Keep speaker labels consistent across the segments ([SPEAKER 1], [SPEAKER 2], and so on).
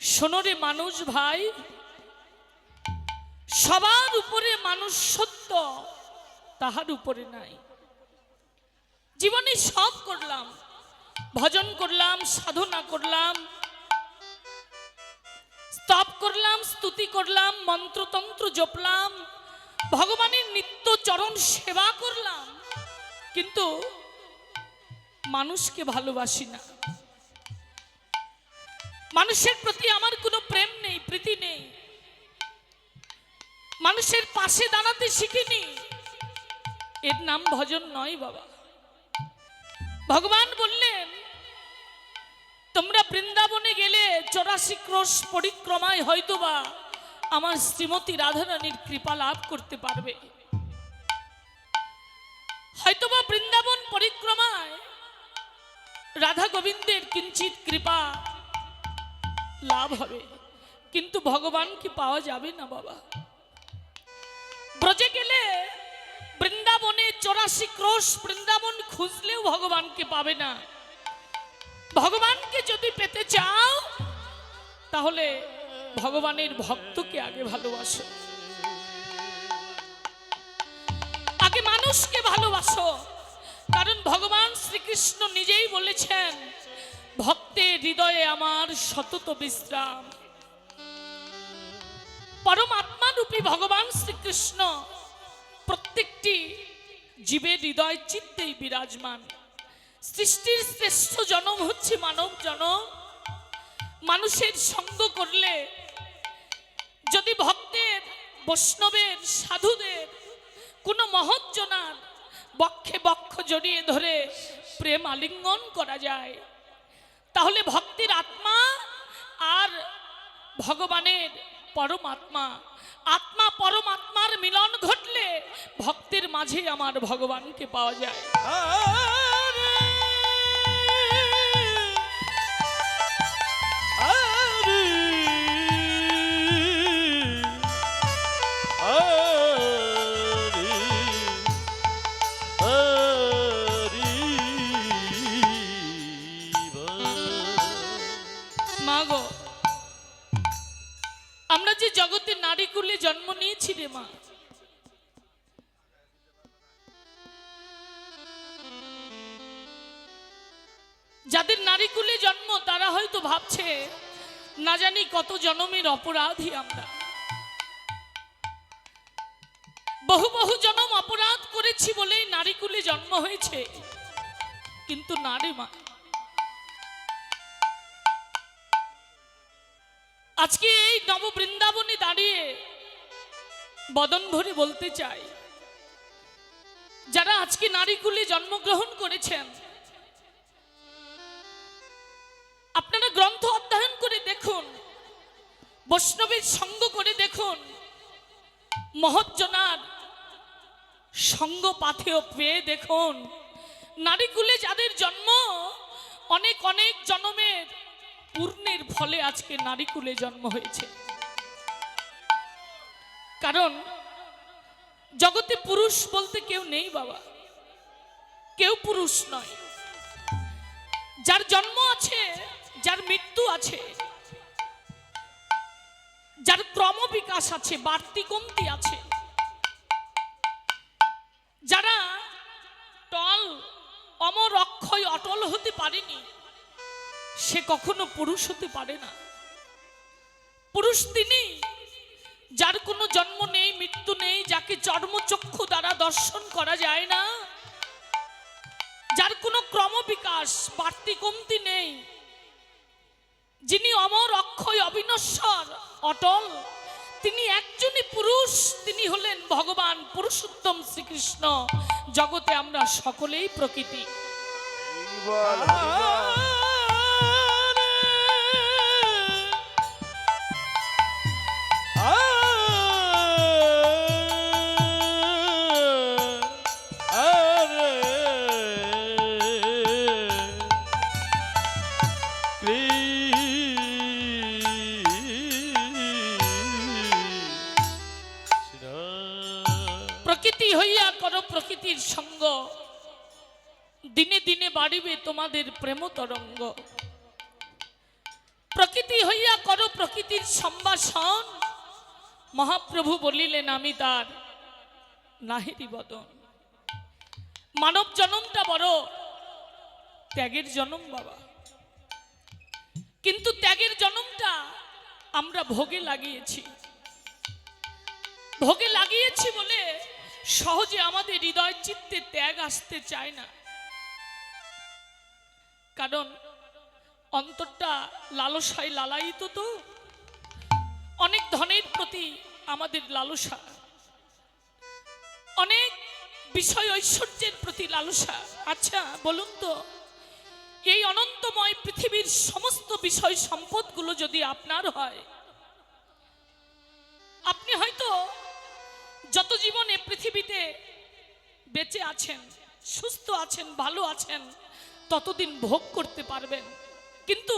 [SPEAKER 1] সোনরে মানুষ ভাই, সবার উপরে মানুষ সত্য, তাহার উপরে নাই। জীবনে সব করলাম, ভজন করলাম, সাধনা করলাম, স্তব করলাম, স্তুতি করলাম, মন্ত্রতন্ত্র জপলাম, ভগবানের নিত্য চরণ সেবা করলাম, কিন্তু মানুষকে ভালোবাসি না। মানুষের প্রতি আমার কোনো প্রেম নেই, প্রীতি নেই। মানুষের পাশে দাঁড়াতে শিখিনি। এর নাম ভজন নয় বাবা। ভগবান বললেন, তোমরা বৃন্দাবনে গেলে চৌরাশি ক্রোশ পরিক্রমায় হয়তোবা আমার শ্রীমতী রাধারানীর কৃপা লাভ করতে পারবে। হয়তোবা বৃন্দাবন পরিক্রমায় রাধা গোবিন্দের কিঞ্চিত কৃপা লাভ হবে। কিন্তু ভগবানকে পাওয়া যাবে না বাবা? ব্রজে গেলে বৃন্দাবনে চৌরাশি ক্রোশ বৃন্দাবন খুঁজলেও ভগবানকে পাবে না। ভগবানকে যদি পেতে চাও, তাহলে ভগবানের ভক্তকে আগে ভালোবাসো। আগে মানুষকে ভালোবাসো। কারণ ভগবান শ্রীকৃষ্ণ নিজেই বলেছেন ভক্তের হৃদয়ে আমার সতত বিশ্রাম। পরমাত্মা রূপী ভগবান শ্রীকৃষ্ণ প্রত্যেকটি জীবের হৃদয় চিত্তেই বিরাজমান। সৃষ্টির শ্রেষ্ঠ জনম হচ্ছে মানব জনম মানুষের সঙ্গ করলে যদি ভক্তের, বৈষ্ণবের, সাধুদের কোনো মহজ্জনার বক্ষে বক্ষ জড়িয়ে ধরে প্রেম আলিঙ্গন করা যায়। তাহলে ভক্তির আত্মা আর ভগবানের পরমাত্মা। আত্মা পরমাত্মার মিলন ঘটলে ভক্তির মাঝে আমার ভগবানকে পাওয়া যায়। কুলে জন্ম নিয়েছি রে মা। যাদের নারী কুলে জন্ম, তারা হয়তো ভাবছে, না জানি কত জনমের অপরাধী আমরা। বহু বহু জনম অপরাধ করেছি বলেই নারী কুলে জন্ম হয়েছে। কিন্তু নারী মা আজকে এই নব বৃন্দাবনে দাঁড়িয়ে বদন ভরে বলতে চাই। যারা আজকে নারীকুলে জন্মগ্রহণ করেছেন, আপনারা গ্রন্থ অধ্যয়ন করে দেখুন, বৈষ্ণবের সঙ্গ করে দেখুন, মহজ্জনার সঙ্গ পাথেও পেয়ে দেখুন। নারীকুলে যাদের জন্ম, অনেক অনেক জন্মের পূর্ণের ফলে আজকে নারীকুলে জন্ম হয়েছে। কারণ, জগতে পুরুষ বলতে কেউ নেই বাবা। কেউ পুরুষ নয়। যার জন্ম আছে, যার মৃত্যু আছে, যার ক্রমবিকাশ আছে, বাড়তি কমতি আছে, যারা টল, অমর, অক্ষয়, অটল হতে পারেনি সে কখনো পুরুষ হতে পারে না। পুরুষ তিনি, যার কোনো জন্ম নেই, মৃত্যু নেই, যাকে চর্মচক্ষু দ্বারা দর্শন করা যায় না। যার কোনো ক্রমবিকাশ, বাড়তি কমতি নেই। যিনি অমর, অক্ষয়, অবিনশ্বর, অটল, তিনি একজনই পুরুষ, তিনি হলেন ভগবান পুরুষোত্তম শ্রীকৃষ্ণ। জগতে আমরা সকলেই প্রকৃতি। প্রকৃতির সঙ্গ। দিনে দিনে বাড়িবে তোমাদের প্রেম তরঙ্গ। প্রকৃতি হইয়া করো প্রকৃতির সম্ভাষণ। মহাপ্রভু বলিলেন, আমি তার নাহিরি বদন। মানব জনমটা বড়, ত্যাগের জনম বাবা। কিন্তু ত্যাগের জনমটা আমরা ভোগে লাগিয়েছি। ভোগে লাগিয়েছি বলে সহজে আমাদের হৃদয় চিত্তে ত্যাগ আসতে চায় না। কারণ অন্তরটা লালসায় লালায়িত তো, অনেক ধনের প্রতি আমাদের লালসা, অনেক বিষয় ঐশ্বর্যের প্রতি লালসা। আচ্ছা বলুন তো, এই অনন্তময় পৃথিবীর সমস্ত বিষয় সম্পদগুলো যদি আপনার হয় পৃথিবীতে বেঁচে আছেন, সুস্থ আছেন, ভালো আছেন, ততদিন ভোগ করতে পারবেন। কিন্তু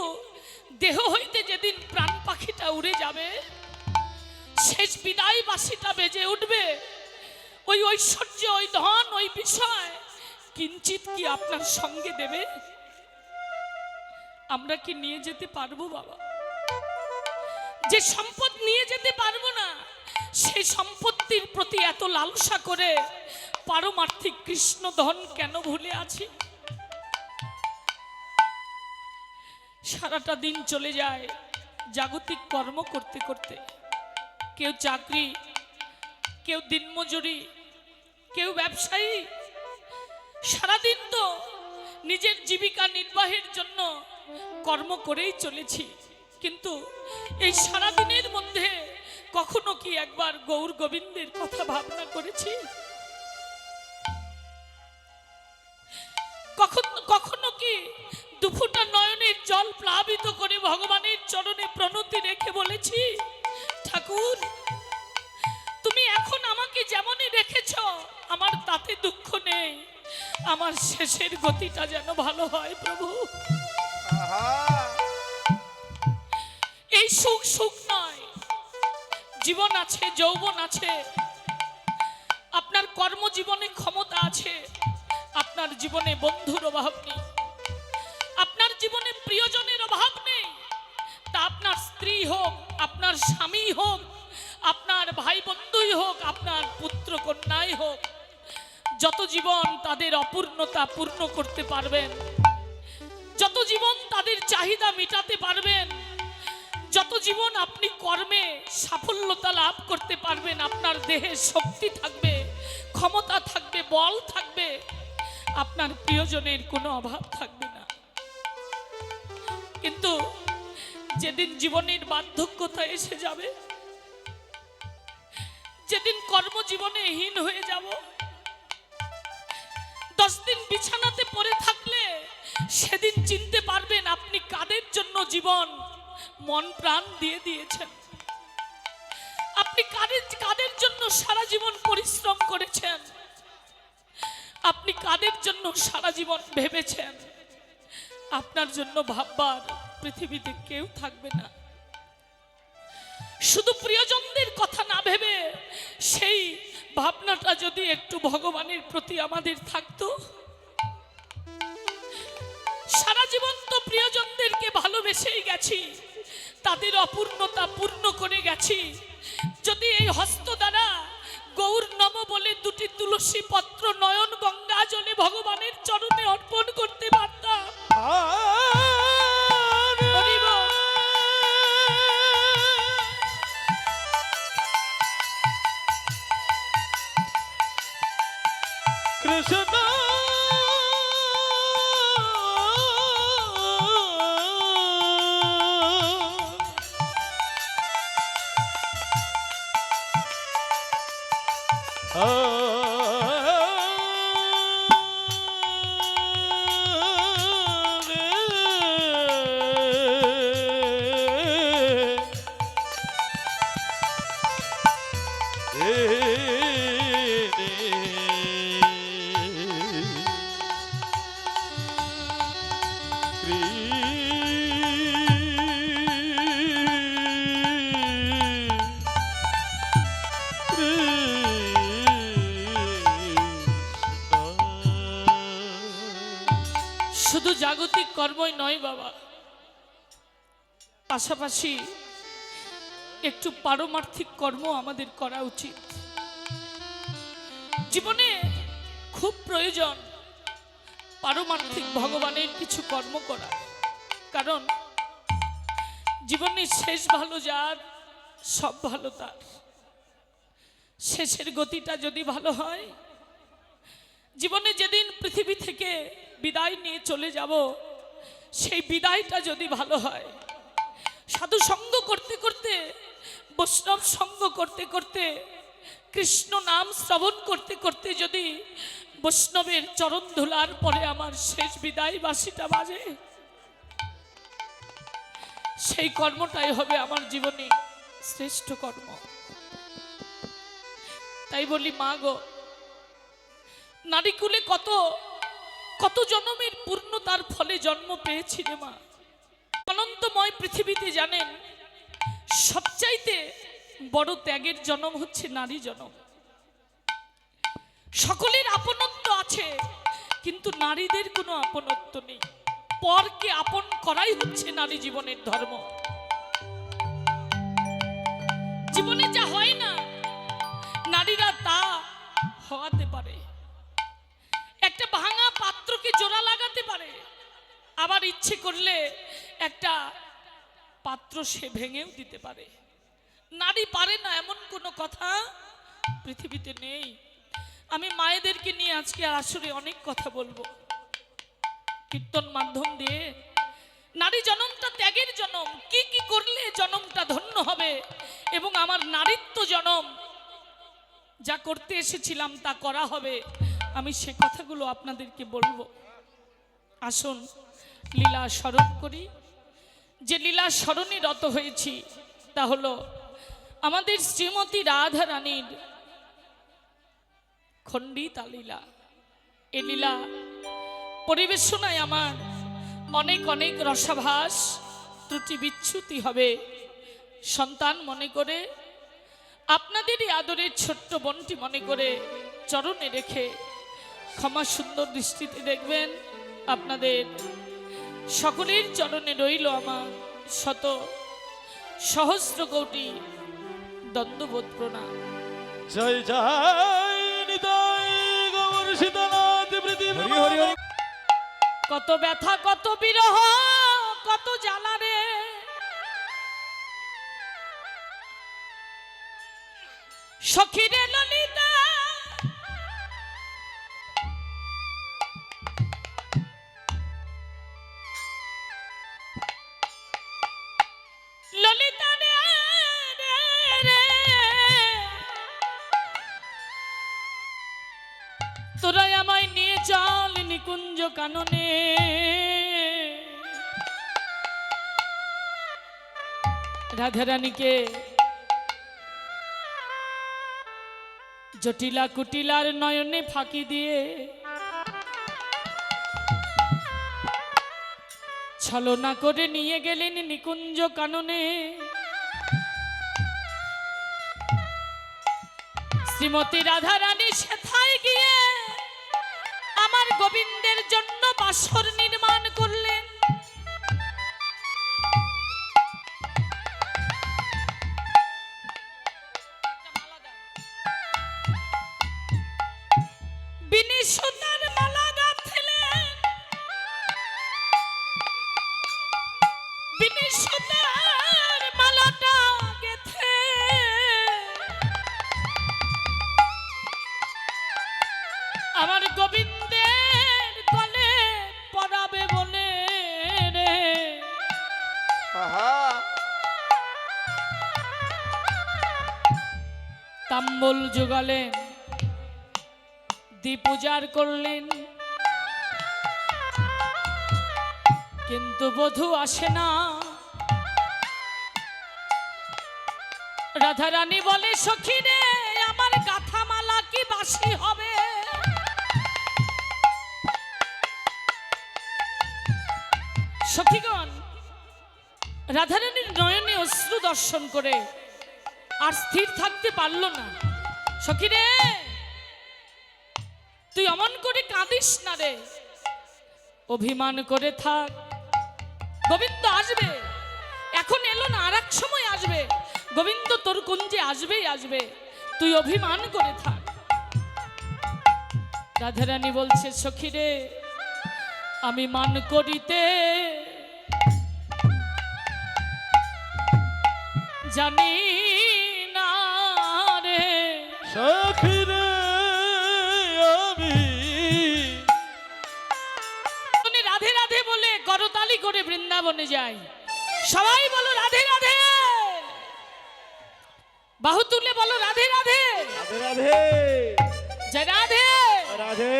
[SPEAKER 1] দেহ হইতে যেদিন প্রাণ পাখিটা উড়ে যাবে, শেষ বিদায় বাসিটা বেজে উঠবে। ওই ঐশ্বর্য, ওই ধন, ওই বিষয় কিঞ্চিত কি আপনার সঙ্গে দেবে? আমরা কি নিয়ে যেতে পারব বাবা? যে সম্পদ নিয়ে যেতে পারব সেই সম্পত্তির প্রতি এত লালসা করে পারমার্থিক কৃষ্ণ ধন কেন ভুলে আছি? সারাটা দিন চলে যায় জাগতিক কর্ম করতে করতে। কেউ চাকরি, কেউ দিনমজুরি, কেউ ব্যবসায়ী। সারাদিন তো নিজের জীবিকা নির্বাহের জন্য কর্ম করেই চলেছি। কিন্তু এই সারাদিনের মধ্যে কখনো কি একবার গৌর গোবিন্দের কথা ভাবনা করেছি? কখন কখনো কি দুফুটা নয়নের জল প্লাবিত করে ভগবানের চরণে প্রণতি রেখে বলেছি ঠাকুর তুমি এখন আমাকে যেমনই রেখেছ আমার তাতে দুঃখ নেই। আমার শেষের গতিটা যেন ভালো হয় প্রভু। এই সুখ সুখ জীবন আছে, যৌবন আছে। আপনার কর্মজীবনে ক্ষমতা আছে। আপনার জীবনে বন্ধুর অভাব নেই। আপনার জীবনে প্রিয়জনের অভাব নেই। তা আপনার স্ত্রী হোক, আপনার স্বামী হোক, আপনার ভাই বন্ধুই হোক, আপনার পুত্র কন্যাই হোক, যত জীবন তাদের অপূর্ণতা পূর্ণ করতে পারবেন, যত জীবন তাদের চাহিদা মেটাতে পারবেন জীবন আপনি কর্মে সাফল্যতা লাভ করতে পারবেন, আপনার দেহে শক্তি থাকবে, ক্ষমতা থাকবে, বল থাকবে, আপনার প্রিয়জনের কোনো অভাব থাকবে না। কিন্তু যেদিন জীবনের বার্ধক্যতা এসে যাবে, যেদিন কর্মজীবনে হীন হয়ে যাব, দশ দিন বিছানাতে পড়ে থাকলে সেদিন চিনতে পারবেন আপনি কাদের জন্য জীবন মন প্রাণ দিয়ে দিয়েছেন। আপনি কাদের কাদের জন্য সারা জীবন পরিশ্রম করেছেন? আপনি কাদের জন্য সারা জীবন ভেবেছেন? আপনার জন্য ভাববার পৃথিবীতে কেউ থাকবে না। শুধু প্রিয়জনদের কথা না ভেবে সেই ভাবনাটা যদি একটু ভগবানের প্রতি আমাদের থাকতো, সারা জীবন তো প্রিয়জনদেরকে ভালোবেসেই গেছি। তাদের অপূর্ণতা পূর্ণ করে গেছি। যদি এই হস্ত দ্বারা গৌর নম বলে দুটি তুলসী পত্র নয়ন গঙ্গা জলে ভগবানের চরণে অর্পণ করতে পারতাম।
[SPEAKER 2] কৃষ্ণ
[SPEAKER 1] জাগতিক কর্মই নয় বাবা। পাশাপাশি একটু পারমার্থিক কর্ম আমাদের করা উচিত। জীবনে খুব প্রয়োজন পারমার্থিক ভগবানের কিছু কর্ম করা। কারণ জীবনের শেষ ভালো যার, সব ভালো তার। শেষের গতিটা যদি ভালো হয়, জীবনে যেদিন পৃথিবী থেকে বিদায় নিয়ে চলে যাব, সেই বিদায়টা যদি ভালো হয়। সাধু সঙ্গ করতে করতে, বৈষ্ণব সঙ্গ করতে করতে, কৃষ্ণ নাম শ্রবণ করতে করতে যদি বৈষ্ণবের চরণ ধুলার পরে আমার শেষ বিদায় বাসিটা বাজে, সেই কর্মটাই হবে আমার জীবনে শ্রেষ্ঠ কর্ম। তাই বলি, মা গো, নারীকুলে কত কত জন্মের পূর্ণতার ফলে জন্ম পেয়েছি রে মা। অনন্তময় পৃথিবীতে জানেন, সবচাইতে বড় ত্যাগের জন্ম হচ্ছে নারী জন্ম। সকলের আপনত্ব আছে, কিন্তু নারীদের কোনো আপনত্ব নেই। পরকে আপন করাই হচ্ছে নারী জীবনের ধর্ম। জীবনে যা হয় না, নারীরা তা হওয়াতে জোড়া পারে। আবার ইচ্ছে করলে একটা পাত্র সে ভেঙেও দিতে পারে। নারী পারে না এমন কোনো কথা পৃথিবীতে নেই। আমি মায়েদেরকে নিয়ে আজকে আসরে অনেক কথা বলব। কীর্তন মাধ্যম দিয়ে। নারী জনমটা ত্যাগের জনম। কি কি করলে জনমটা ধন্য হবে? এবং আমার নারীত্ব জনম। যা করতে এসেছিলাম তা করা হবে। আমি সে কথাগুলো আপনাদেরকে বলব। আসুন, লীলা স্মরণ করি। যে লীলা স্মরণে রত হয়েছি তা হলো আমাদের শ্রীমতী রাধা রানীর খণ্ডিতা লীলা। এ লীলা পরিবেশনায় আমার অনেক অনেক রসাভাস ত্রুটি বিচ্যুতি হবে, সন্তান মনে করে, আপনাদেরই আদরের ছোট্ট বোনটি মনে করে চরণে রেখে ক্ষমা সুন্দর দৃষ্টিতে দেখবেন। আপনাদের সকলের চরণে রইল আমার শত সহস্র কোটি দ্বন্দ্ববোধ প্রণাম।
[SPEAKER 2] জয় জয়
[SPEAKER 1] কত ব্যথা কত বিরহ কত জ্বালা রে। সখীরে কাননে রাধারানীকে জটিলা কুটিলার নয়নে ফাঁকি দিয়ে ছলনা করে নিয়ে গেলেন নিকুঞ্জ কাননে। শ্রীমতী রাধারানী সেথায় গিয়ে আমার গোবিন্দের জন্য বাসর নির্মাণ করলেন তাম্বল জোগালেন দীপূজার করলেন। কিন্তু বধু আসে না। রাধারানী বলে সখী রে আমার গাথামালা কি বাসি হবে? সখীগণ, রাধারানীর নয়নে অশ্রু দর্শন করে আর স্থির থাকতে পারল না। সখী রে তুই অমন করে কাঁদিস না রে। অভিমান করে থাক। গোবিন্দ আসবে। এখন এলো না আর সময় আসবে। গোবিন্দ তোর কুঞ্জে আসবেই আসবে। তুই অভিমান করে থাক। রাধারানী বলছে সখী রে আমি মান করিতে জানি রাধে রাধে বলে করতালি করে বৃন্দাবনে যাই। সবাই বলো রাধে রাধে। বাহু তুলে বলো রাধে রাধে।
[SPEAKER 2] রাধে রাধে।
[SPEAKER 1] রাধে।
[SPEAKER 2] রাধে।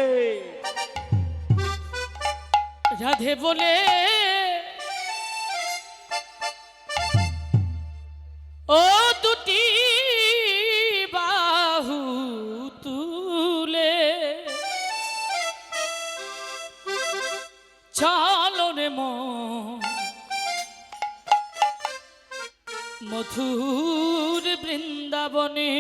[SPEAKER 1] রাধে বলে ও তুই মথুর বৃন্দাবনে